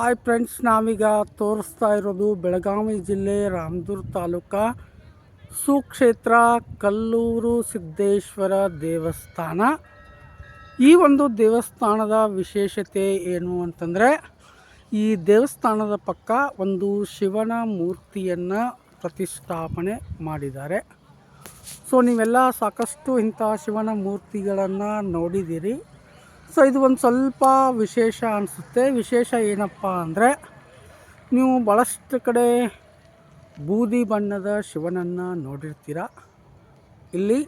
Hi friends, ನಾವೀಗ ತೋರಿಸ್ತಾ ಇರೋದು ಬೆಳಗಾವಿ ಜಿಲ್ಲೆ ರಾಮದೂರು ತಾಲೂಕ ಸುಕ್ಷೇತ್ರ ಕಲ್ಲೂರು ಸಿದ್ದೇಶ್ವರ ದೇವಸ್ಥಾನ. ಈ ಒಂದು ದೇವಸ್ಥಾನದ ವಿಶೇಷತೆ ಏನು ಅಂತಂದರೆ, ಈ ದೇವಸ್ಥಾನದ ಪಕ್ಕ ಒಂದು ಶಿವನ ಮೂರ್ತಿಯನ್ನು ಪ್ರತಿಷ್ಠಾಪನೆ ಮಾಡಿದ್ದಾರೆ. ಸೊ, ನೀವೆಲ್ಲ ಸಾಕಷ್ಟು ಇಂಥ ಶಿವನ ಮೂರ್ತಿಗಳನ್ನು ನೋಡಿದ್ದೀರಿ. ಸೊ ಇದು ಒಂದು ಸ್ವಲ್ಪ ವಿಶೇಷ ಅನಿಸುತ್ತೆ. ವಿಶೇಷ ಏನಪ್ಪ ಅಂದರೆ, ನೀವು ಭಾಳಷ್ಟು ಕಡೆ ಬೂದಿ ಬಣ್ಣದ ಶಿವನನ್ನು ನೋಡಿರ್ತೀರ? ಇಲ್ಲಿ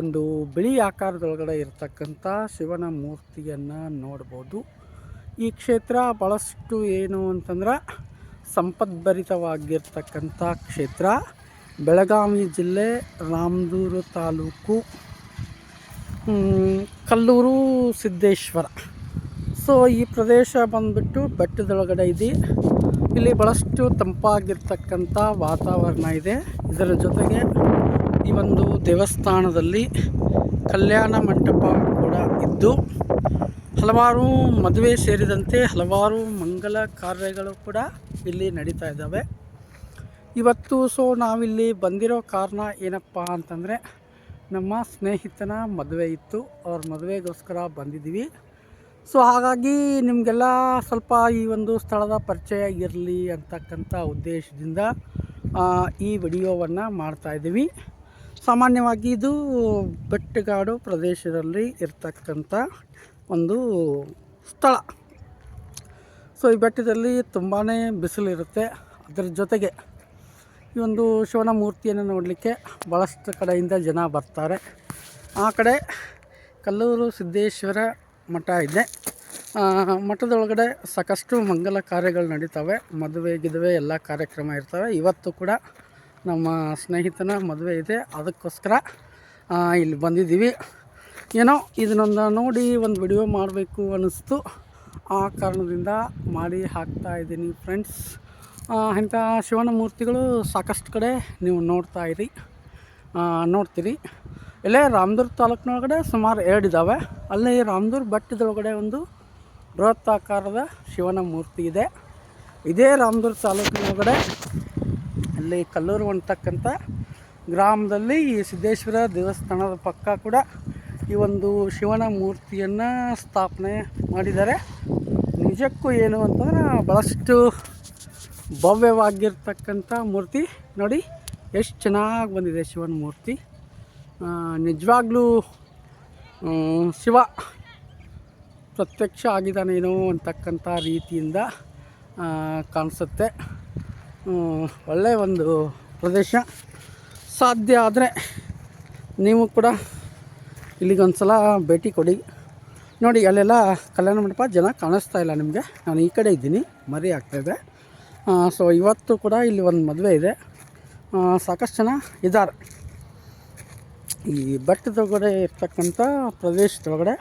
ಒಂದು ಬಿಳಿ ಆಕಾರದೊಳಗಡೆ ಇರತಕ್ಕಂಥ ಶಿವನ ಮೂರ್ತಿಯನ್ನು ನೋಡ್ಬೋದು. ಈ ಕ್ಷೇತ್ರ ಭಾಳಷ್ಟು ಏನು ಅಂತಂದ್ರೆ ಸಂಪದ್ಭರಿತವಾಗಿರ್ತಕ್ಕಂಥ ಕ್ಷೇತ್ರ. ಬೆಳಗಾವಿ ಜಿಲ್ಲೆ ರಾಮದೂರು ತಾಲೂಕು. ಕಲ್ಲೂರು ಸಿದ್ದೇಶ್ವರ. ಸೊ, ಈ ಪ್ರದೇಶ ಬಂದ್ಬಿಟ್ಟು ಬೆಟ್ಟದೊಳಗಡೆ ಇದೆ. ಇಲ್ಲಿ ಭಾಳಷ್ಟು ತಂಪಾಗಿರ್ತಕ್ಕಂಥ ವಾತಾವರಣ ಇದೆ. ಇದರ ಜೊತೆಗೆ ಈ ಒಂದು ದೇವಸ್ಥಾನದಲ್ಲಿ ಕಲ್ಯಾಣ ಮಂಟಪ ಕೂಡ ಇದ್ದು, ಹಲವಾರು ಮದುವೆ ಸೇರಿದಂತೆ ಹಲವಾರು ಮಂಗಲ ಕಾರ್ಯಗಳು ಕೂಡ ಇಲ್ಲಿ ನಡೀತಾ ಇದ್ದಾವೆ. ಇವತ್ತು, ಸೊ, ನಾವಿಲ್ಲಿ ಬಂದಿರೋ ಕಾರಣ ಏನಪ್ಪ ಅಂತಂದರೆ ನಮ್ಮ ಸ್ನೇಹಿತನ ಮದುವೆ ಇತ್ತು. ಅವ್ರ ಮದುವೆಗೋಸ್ಕರ ಬಂದಿದ್ದೀವಿ. ಸೊ ಹಾಗಾಗಿ ನಿಮಗೆಲ್ಲ ಸ್ವಲ್ಪ ಈ ಒಂದು ಸ್ಥಳದ ಪರಿಚಯ ಇರಲಿ ಅಂತಕ್ಕಂಥ ಉದ್ದೇಶದಿಂದ ಈ ವಿಡಿಯೋವನ್ನು ಮಾಡ್ತಾಯಿದ್ದೀವಿ ಸಾಮಾನ್ಯವಾಗಿ ಇದು ಬೆಟ್ಟಗಾಡು ಪ್ರದೇಶದಲ್ಲಿ ಇರ್ತಕ್ಕಂಥ ಒಂದು ಸ್ಥಳ. ಸೊ ಈ ಬೆಟ್ಟದಲ್ಲಿ ತುಂಬಾ ಬಿಸಿಲಿರುತ್ತೆ. ಅದರ ಜೊತೆಗೆ ಈ ಒಂದು ಶಿವನ ಮೂರ್ತಿಯನ್ನು ನೋಡಲಿಕ್ಕೆ ಭಾಳಷ್ಟು ಕಡೆಯಿಂದ ಜನ ಬರ್ತಾರೆ. ಆ ಕಡೆ ಕಲ್ಲೂರು ಸಿದ್ದೇಶ್ವರ ಮಠ ಇದೆ. ಮಠದೊಳಗಡೆ ಸಾಕಷ್ಟು ಮಂಗಲ ಕಾರ್ಯಗಳು ನಡೀತವೆ. ಮದುವೆ, ಗಿದುವೆ ಎಲ್ಲ ಕಾರ್ಯಕ್ರಮ ಇರ್ತವೆ. ಇವತ್ತು ಕೂಡ ನಮ್ಮ ಸ್ನೇಹಿತನ ಮದುವೆ ಇದೆ. ಅದಕ್ಕೋಸ್ಕರ ಇಲ್ಲಿ ಬಂದಿದ್ದೀವಿ. ಏನೋ ಇದನ್ನೊಂದು ನೋಡಿ ಒಂದು ವಿಡಿಯೋ ಮಾಡಬೇಕು ಅನ್ನಿಸ್ತು. ಆ ಕಾರಣದಿಂದ ಮಾಡಿ ಹಾಕ್ತಾ ಇದ್ದೀನಿ ಫ್ರೆಂಡ್ಸ್ ಇಂಥ ಶಿವನ ಮೂರ್ತಿಗಳು ಸಾಕಷ್ಟು ಕಡೆ ನೀವು ನೋಡ್ತಾ ಇರಿ. ನೋಡ್ತೀರಿ. ಇಲ್ಲೇ ರಾಮದುರ್ಗ ತಾಲೂಕಿನೊಳಗಡೆ ಸುಮಾರು ಎರಡು ಇದ್ದಾವೆ ಅಲ್ಲಿ ರಾಮದುರ್ಗ ಬೆಟ್ಟದೊಳಗಡೆ ಒಂದು ಬೃಹತ್ತಾಕಾರದ ಶಿವನ ಮೂರ್ತಿ ಇದೆ. ಇದೇ ರಾಮದುರ್ಗ ತಾಲೂಕಿನೊಳಗಡೆ ಅಲ್ಲಿ ಕಲ್ಲೂರು ಅಂತಕ್ಕಂಥ ಗ್ರಾಮದಲ್ಲಿ ಈ ಸಿದ್ದೇಶ್ವರ ದೇವಸ್ಥಾನದ ಪಕ್ಕ ಕೂಡ ಈ ಒಂದು ಶಿವನ ಮೂರ್ತಿಯನ್ನು ಸ್ಥಾಪನೆ ಮಾಡಿದ್ದಾರೆ. ನಿಜಕ್ಕೂ ಏನು ಅಂತಂದ್ರೆ ಭಾಳಷ್ಟು ಭವ್ಯವಾಗಿರ್ತಕ್ಕಂಥ ಮೂರ್ತಿ. ನೋಡಿ, ಎಷ್ಟು ಚೆನ್ನಾಗಿ ಬಂದಿದೆ ಶಿವನ ಮೂರ್ತಿ. ನಿಜವಾಗ್ಲೂ ಶಿವ ಪ್ರತ್ಯಕ್ಷ ಆಗಿದ್ದಾನೇನೋ ಅಂತಕ್ಕಂಥ ರೀತಿಯಿಂದ ಕಾಣಿಸುತ್ತೆ. ಒಳ್ಳೆಯ ಒಂದು ಪ್ರದೇಶ. ಸಾಧ್ಯ ಆದರೆ ನೀವು ಕೂಡ ಇಲ್ಲಿಗೊಂದು ಸಲ ಭೇಟಿ ಕೊಡಿ. ನೋಡಿ, ಅಲ್ಲೆಲ್ಲ ಕಲ್ಯಾಣ ಮಂಟಪ ಜನ ಕಾಣಿಸ್ತಾ ಇಲ್ಲ ನಿಮಗೆ. ನಾನು ಈ ಕಡೆ ಇದ್ದೀನಿ, ಮರಿ ಆಗ್ತಾಯಿದೆ ಸೊ ಇವತ್ತು ಕೂಡ ಇಲ್ಲಿ ಒಂದು ಮದುವೆ ಇದೆ. ಸಾಕಷ್ಟು ಜನ ಇದ್ದಾರೆ. ಈ ಬೆಟ್ಟದೊಳಗಡೆ ಇರ್ತಕ್ಕಂಥ ಪ್ರದೇಶದೊಳಗಡೆ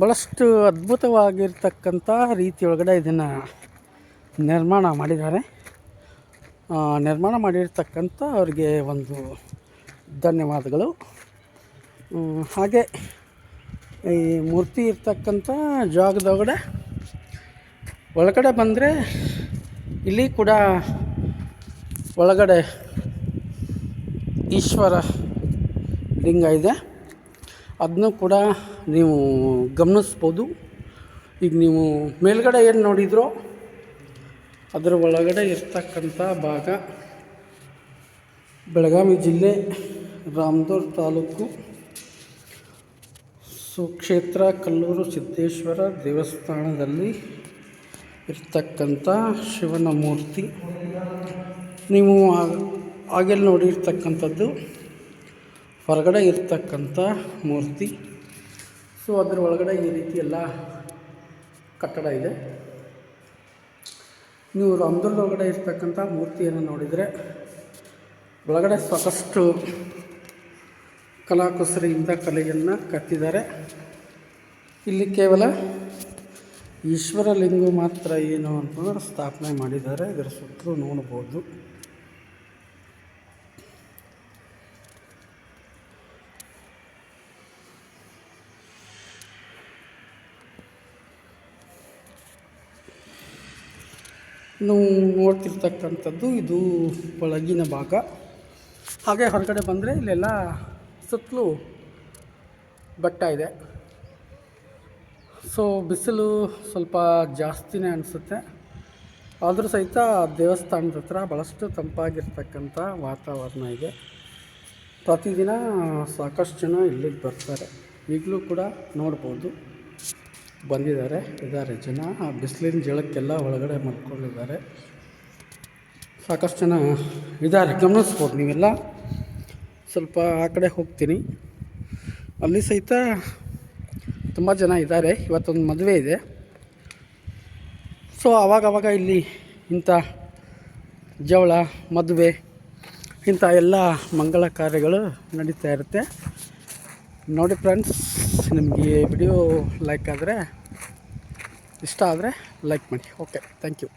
ಭಾಳಷ್ಟು ಅದ್ಭುತವಾಗಿರ್ತಕ್ಕಂಥ ರೀತಿಯೊಳಗಡೆ ಇದನ್ನು ನಿರ್ಮಾಣ ಮಾಡಿದ್ದಾರೆ. ನಿರ್ಮಾಣ ಮಾಡಿರ್ತಕ್ಕಂಥ ಅವರಿಗೆ ಒಂದು ಧನ್ಯವಾದಗಳು. ಹಾಗೆ ಈ ಮೂರ್ತಿ ಇರ್ತಕ್ಕಂಥ ಜಾಗದೊಳಗಡೆ ಒಳಗಡೆ ಬಂದರೆ ಇಲ್ಲಿ ಕೂಡ ಒಳಗಡೆ ಈಶ್ವರ ಲಿಂಗ ಇದೆ. ಅದನ್ನು ಕೂಡ ನೀವು ಗಮನಿಸ್ಬೋದು. ಈಗ ನೀವು ಮೇಲ್ಗಡೆ ಏನು ನೋಡಿದ್ರೋ ಅದರ ಒಳಗಡೆ ಇರ್ತಕ್ಕಂಥ ಭಾಗ ಬೆಳಗಾವಿ ಜಿಲ್ಲೆ, ರಾಮದೂರ್ ತಾಲೂಕು. ಸುಕ್ಷೇತ್ರ ಕಲ್ಲೂರು ಸಿದ್ದೇಶ್ವರ ದೇವಸ್ಥಾನದಲ್ಲಿ ಇರ್ತಕ್ಕಂಥ ಶಿವನ ಮೂರ್ತಿ. ನೀವು ಆಗಲ್ಲಿ ನೋಡಿರ್ತಕ್ಕಂಥದ್ದು ಹೊರಗಡೆ ಇರ್ತಕ್ಕಂಥ ಮೂರ್ತಿ. ಸೊ ಅದರ ಒಳಗಡೆ ಈ ರೀತಿ ಎಲ್ಲ ಕಟ್ಟಡ ಇದೆ. ನೀವು ರಂಧ್ರದೊಳಗಡೆ ಇರ್ತಕ್ಕಂಥ ಮೂರ್ತಿಯನ್ನು ನೋಡಿದರೆ ಒಳಗಡೆ ಸಾಕಷ್ಟು ಕಲಾಕುಸರಿಯಿಂದ ಕಲೆಯನ್ನು ಕಟ್ಟಿದ್ದಾರೆ. ಇಲ್ಲಿ ಕೇವಲ ಈಶ್ವರ ಲಿಂಗ ಮಾತ್ರ ಏನು ಅಂತಂದ್ರೆ ಸ್ಥಾಪನೆ ಮಾಡಿದ್ದಾರೆ. ಇದರ ಸುತ್ತಲೂ ನೋಡ್ಬೋದು. ನಾವು ನೋಡ್ತಿರ್ತಕ್ಕಂಥದ್ದು ಇದು ಒಳಗಿನ ಭಾಗ. ಹಾಗೆ ಹೊರಗಡೆ ಬಂದರೆ ಇಲ್ಲೆಲ್ಲ ಸುತ್ತಲೂ ಬೆಟ್ಟ ಇದೆ. ಸೊ ಬಿಸಿಲು ಸ್ವಲ್ಪ ಜಾಸ್ತಿನೇ ಅನಿಸುತ್ತೆ. ಆದರೂ ಸಹಿತ ದೇವಸ್ಥಾನದ ಹತ್ರ ಭಾಳಷ್ಟು ತಂಪಾಗಿರ್ತಕ್ಕಂಥ ವಾತಾವರಣ ಇದೆ. ಪ್ರತಿದಿನ ಸಾಕಷ್ಟು ಜನ ಇಲ್ಲಿಗೆ ಬರ್ತಾರೆ. ಈಗಲೂ ಕೂಡ ನೋಡ್ಬೋದು. ಬಂದಿದ್ದಾರೆ, ಇದ್ದಾರೆ ಜನ. ಆ ಬಿಸಿಲಿನ ಜಳಕ್ಕೆಲ್ಲ ಒಳಗಡೆ ಮಲ್ಕೊಂಡಿದ್ದಾರೆ. ಸಾಕಷ್ಟು ಜನ ಇದ್ದಾರೆ. ಗಮನಿಸ್ಬೋದು ನೀವೆಲ್ಲ. ಸ್ವಲ್ಪ ಆ ಕಡೆ ಹೋಗ್ತೀನಿ. ಅಲ್ಲಿ ಸಹಿತ ತುಂಬ ಜನ ಇದ್ದಾರೆ, ಇವತ್ತೊಂದು ಮದುವೆ ಇದೆ. ಸೊ ಆವಾಗವಾಗ ಇಲ್ಲಿ ಇಂಥ ಜವಳ, ಮದುವೆ, ಇಂಥ ಎಲ್ಲ ಮಂಗಳ ಕಾರ್ಯಗಳು ನಡೀತಾ ಇರುತ್ತೆ. ನೋಡಿ ಫ್ರೆಂಡ್ಸ್ ನಿಮಗೆ ವಿಡಿಯೋ ಲೈಕ್ ಆದರೆ, ಇಷ್ಟ ಆದರೆ ಲೈಕ್ ಮಾಡಿ. Okay thank you